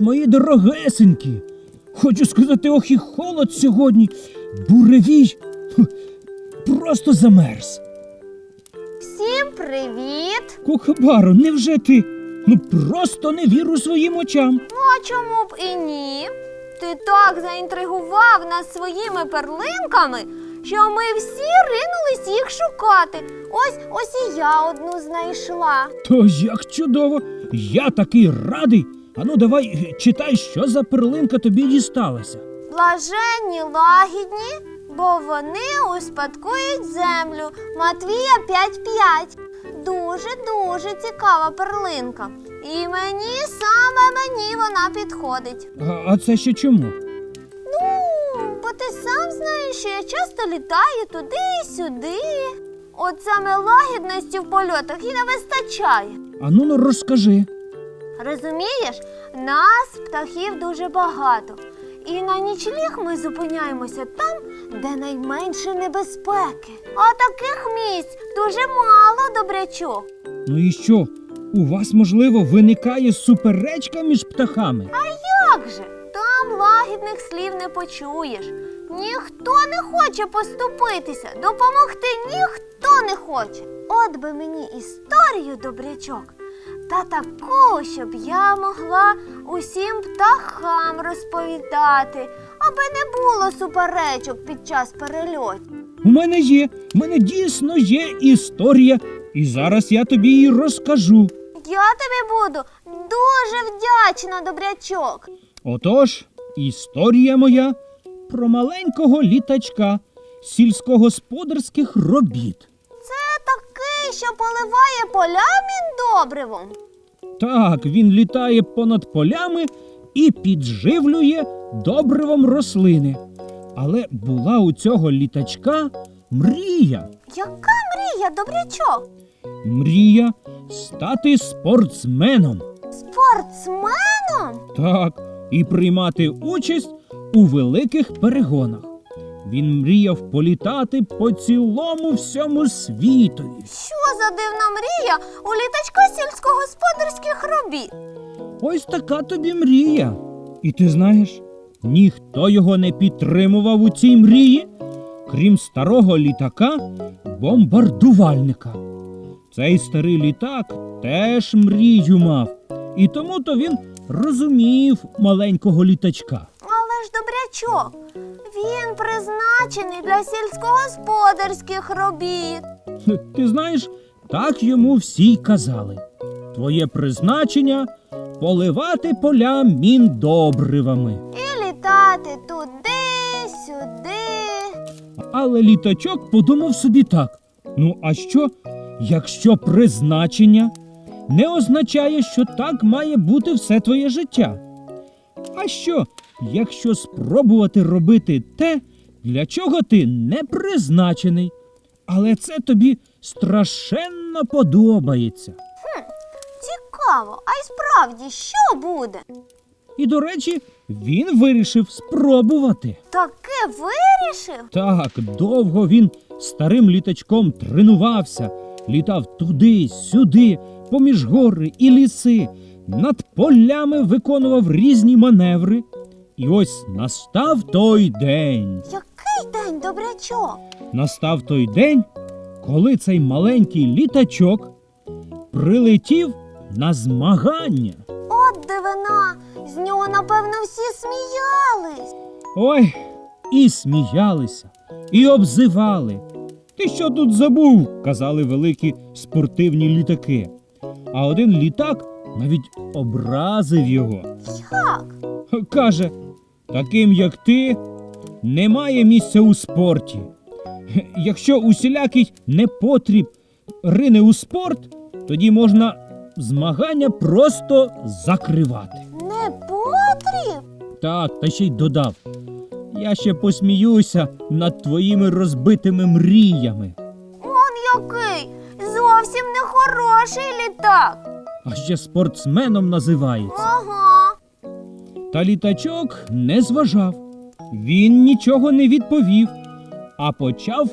Мої дорогесенькі! Хочу сказати, ох і холод сьогодні. Буревій просто замерз. Всім привіт! Кухабаро, невже ти? Ну просто не вірю своїм очам. Ну а чому б і ні? Ти так заінтригував нас своїми перлинками, що ми всі ринулись їх шукати. Ось ось і я одну знайшла. То як чудово! Я такий радий. Ану, давай е, читай, що за перлинка тобі дісталася. Блаженні лагідні, бо вони успадкують землю. Матвія 5.5. Дуже дуже цікава перлинка. І мені саме мені вона підходить. А, а це ще чому? Ну, бо ти сам знаєш, що я часто літаю туди і сюди. От саме лагідності в польотах і не вистачає. Ану, ну розкажи. Розумієш, нас птахів дуже багато. І на нічліг ми зупиняємося там, де найменше небезпеки. А таких місць дуже мало добрячок. Ну і що? У вас, можливо, виникає суперечка між птахами? А Як же? Там лагідних слів не почуєш. Ніхто не хоче поступитися, допомогти ніхто не хоче. От би мені історію добрячок, та таку, щоб я могла усім птахам розповідати, аби не було суперечок під час перельотів. У мене є, у мене дійсно є історія, і зараз я тобі її розкажу. Я тобі буду дуже вдячна, добрячок. Отож, історія моя про маленького літачка сільськогосподарських робіт. Такий, що поливає поля міндобривом. Так, він літає понад полями і підживлює добривом рослини. Але була у цього літачка мрія. Яка мрія, добрячок? Мрія стати спортсменом. Спортсменом? Так, і приймати участь у великих перегонах. Він мріяв політати по цілому всьому світові. Що за дивна мрія у літачка сільськогосподарських робіт? Ось така тобі мрія. І ти знаєш, ніхто його не підтримував у цій мрії, крім старого літака бомбардувальника. Цей старий літак теж мрію мав, і тому то він розумів маленького літачка. Але він призначений для сільськогосподарських робіт. Ти знаєш, так йому всі й казали. Твоє призначення поливати поля міндобривами. І літати туди, сюди. Але літачок подумав собі так: ну а що, якщо призначення не означає, що так має бути все твоє життя? А що, якщо спробувати робити те, для чого ти не призначений, але це тобі страшенно подобається? Цікаво, а й справді що буде? І, до речі, він вирішив спробувати. Таке вирішив? Так, довго він старим літачком тренувався, літав туди, сюди, поміж гори і ліси, над полями виконував різні маневри. І ось настав той день. Який день, добрячок? Настав той день, коли цей маленький літачок прилетів на змагання. От дивина, з нього, напевно, всі сміялись. Ой, і сміялися, і обзивали. Ти що тут забув? казали великі спортивні літаки. А один літак навіть образив його. Як? Каже: таким як ти немає місця у спорті. Якщо усілякий непотріб рине у спорт, тоді можна змагання просто закривати. Не потріб? Так, та ще й додав. Я ще посміюся над твоїми розбитими мріями. Он який? Зовсім не хороший літак. А ще спортсменом називається. Ага. Та літачок не зважав. Він нічого не відповів, а почав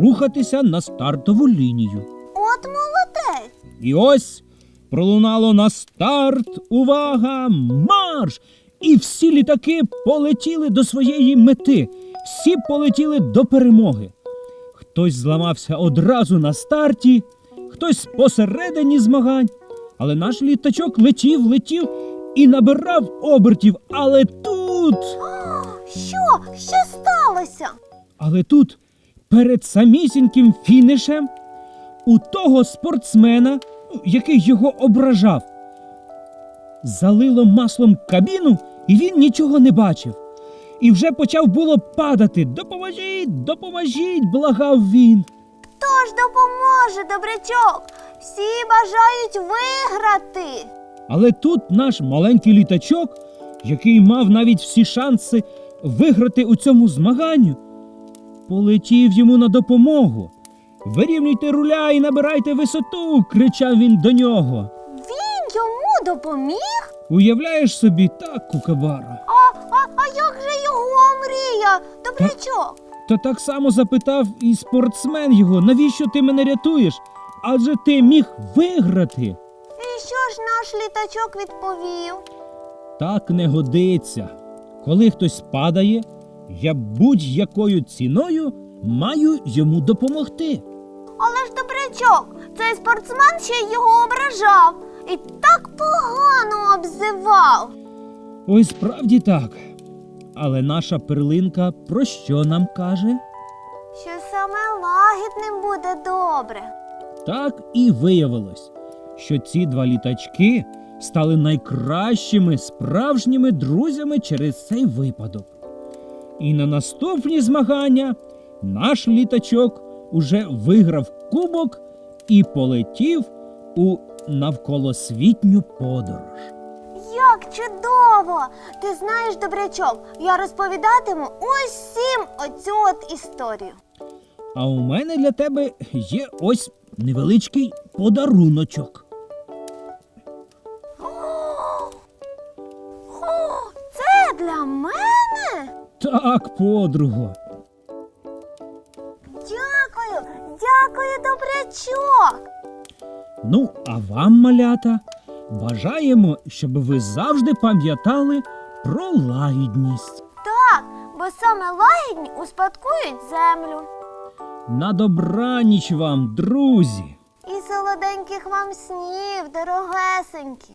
рухатися на стартову лінію. От молодець. І ось пролунало на старт. Увага! Марш! І всі літаки полетіли до своєї мети. Всі полетіли до перемоги. Хтось зламався одразу на старті, хтось посередині змагань. Але наш літачок летів, летів і набирав обертів. Але тут. Що? Що сталося? Але тут, перед самісіньким фінішем, у того спортсмена, ну, який його ображав, залило маслом кабіну, і він нічого не бачив. І вже почав було падати. Допоможіть, допоможіть, благав він. Хто ж допоможе, добрячок? Всі бажають виграти. Але тут наш маленький літачок, який мав навіть всі шанси виграти у цьому змаганню, полетів йому на допомогу. Вирівнюйте руля і набирайте висоту, кричав він до нього. Він йому допоміг? Уявляєш собі так, кукабаро? А, а, а як же його мрія, добрячок? Та так само запитав і спортсмен його, навіщо ти мене рятуєш? Адже ти міг виграти. І що ж наш літачок відповів? Так не годиться. Коли хтось падає, я будь-якою ціною маю йому допомогти. Але ж добрячок, цей спортсмен ще його ображав і так погано обзивав. Ой, справді так. Але наша перлинка про що нам каже? Що саме лагідним буде добре. Так і виявилось, що ці два літачки стали найкращими справжніми друзями через цей випадок. І на наступні змагання наш літачок уже виграв кубок і полетів у навколосвітню подорож. Як чудово! Ти знаєш, добрячок, я розповідатиму усім оцю от історію. А у мене для тебе є ось невеличкий подаруночок. О, це для мене? Так, подруго. Дякую, дякую, добрячок. Ну, а вам, малята, бажаємо, щоб ви завжди пам'ятали про лагідність. Так, бо саме лагідні успадкують землю. На добраніч вам, друзі! І солоденьких вам снів, дорогесенькі.